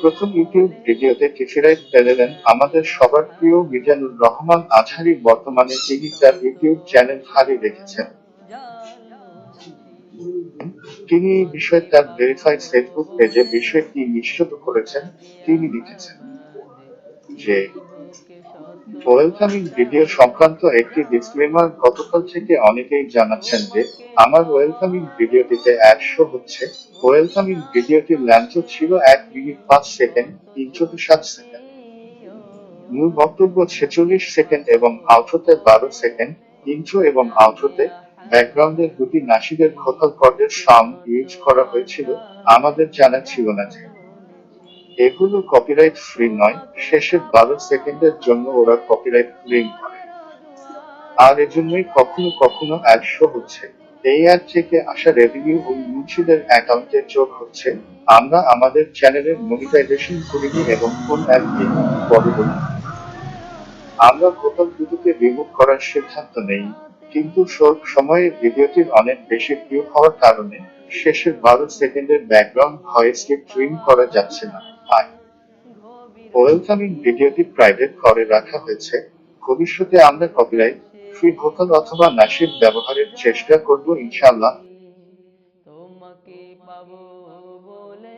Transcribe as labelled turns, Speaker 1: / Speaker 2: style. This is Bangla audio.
Speaker 1: প্রথম ইউটিউব ভিডিওতে কপিরাইট পেলেন আমাদের সবার প্রিয় মিজানুর রহমান আছারি বর্তমানে তিনি তার ইউটিউব চ্যানেল হারিয়ে রেখেছেন। তিনি এই বিষয়ে তার ভেরিফাইড ফেসবুক পেজে বিষয়টি নিশ্চিত করেছেন, তিনি লিখেছেন যে ওয়েলকামিং ভিডিও সংক্রান্ত একটি ডিসক্লেমার গতকাল থেকে অনেকেই জানাচ্ছেন যে, আমার ওয়েলকামিং ভিডিওটিতে অ্যাড শো হচ্ছে। ওয়েলকামিং ভিডিওটির ল্যান্থ ছিল এক মিনিট পাঁচ সেকেন্ড সাত সেকেন্ড মূল বক্তব্য ছেচল্লিশ সেকেন্ড এবং আউট্রোতে বারো সেকেন্ড ইন্ট্রো এবং আউট্রোতে ব্যাকগ্রাউন্ডের দুটি নাসিদের খোকল কর্ডের সাউন্ড ইউজ করা হয়েছিল। আমাদের জানা ছিল না যে এগুলো কপিরাইট ফ্রি নয় শেষের বারো সেকেন্ডের জন্য ওরা কপিরাইট ক্লেম করে। আর এজন্যই কখনো কখনো অ্যাড হচ্ছে। এই অ্যাড থেকে আসা রেভিনিউ ও ইউটিউবের অ্যাকাউন্টে যোগ হচ্ছে। আমরা আমাদের চ্যানেলের মনিটাইজেশন করিনি এবং কোন অ্যাড দিয়ে আমরা কোথাও দুটোকে রিমুভ করার সিদ্ধান্ত নেই, কিন্তু সব সময়ে ভিডিওটির অনেক বেশি ভিউ হওয়ার কারণে শেষের বারো সেকেন্ডের ব্যাকগ্রাউন্ড ভয়েসকে ট্রিম করা যাচ্ছে না। ওয়েলকামিং ভিডিওটি প্রাইভেট করে রাখা হয়েছে। ভবিষ্যতে আমরা কপিরাইট, ফ্রি ভোকাল অথবা নাসির ব্যবহারের চেষ্টা করব ইনশাআল্লাহ।
Speaker 2: তোমাকে পাবো বলে